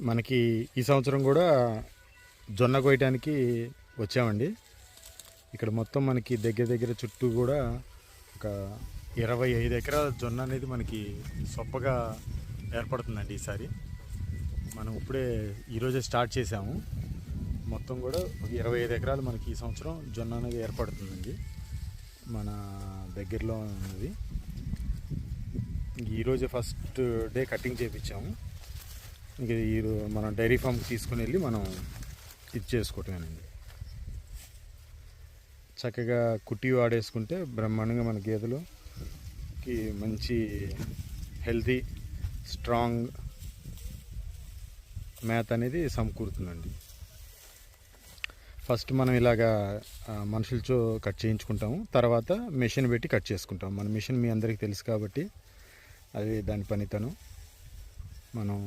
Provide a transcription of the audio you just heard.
మనకి ఈ సంవత్సరం కూడా జొన్న కోయటానికి వచ్చామండి. ఇక్కడ మొత్తం మనకి దగ్గర దగ్గర చుట్టూ కూడా ఒక ఇరవై ఐదు ఎకరాల జొన్న అనేది మనకి సొప్పగా ఏర్పడుతుందండి ఈసారి. మనం ఇప్పుడే ఈరోజే స్టార్ట్ చేసాము మొత్తం కూడా ఒక ఇరవై ఐదు ఎకరాలు మనకి ఈ సంవత్సరం జొన్న అనేది ఏర్పడుతుందండి మన దగ్గరలో ఉన్నది. ఈరోజే ఫస్ట్ డే కటింగ్ చేయించాము ఇంక ఈ మనం డైరీ ఫామ్కి తీసుకుని వెళ్ళి మనం ఇది చేసుకోవటమేనండి. చక్కగా కుట్టి వాడేసుకుంటే బ్రహ్మాండంగా మన గేదెలుకి మంచి హెల్తీ స్ట్రాంగ్ మేత అనేది సమకూరుతుందండి. ఫస్ట్ మనం ఇలాగా మనుషులతో కట్ చేయించుకుంటాము. తర్వాత మెషిన్ పెట్టి కట్ చేసుకుంటాం మన మిషన్ మీ అందరికీ తెలుసు కాబట్టి అది దాని పనితనం. మనం